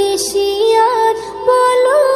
বেশি আর বলো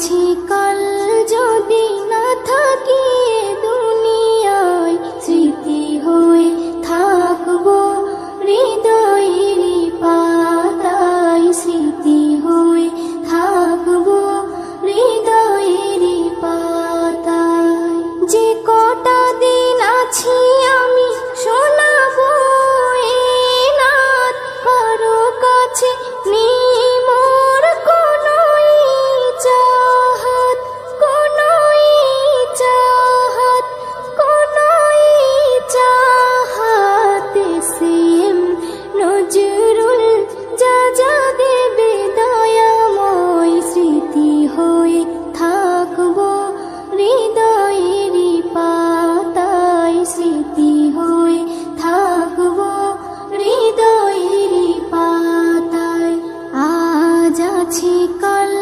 কাছে বুঝি কাল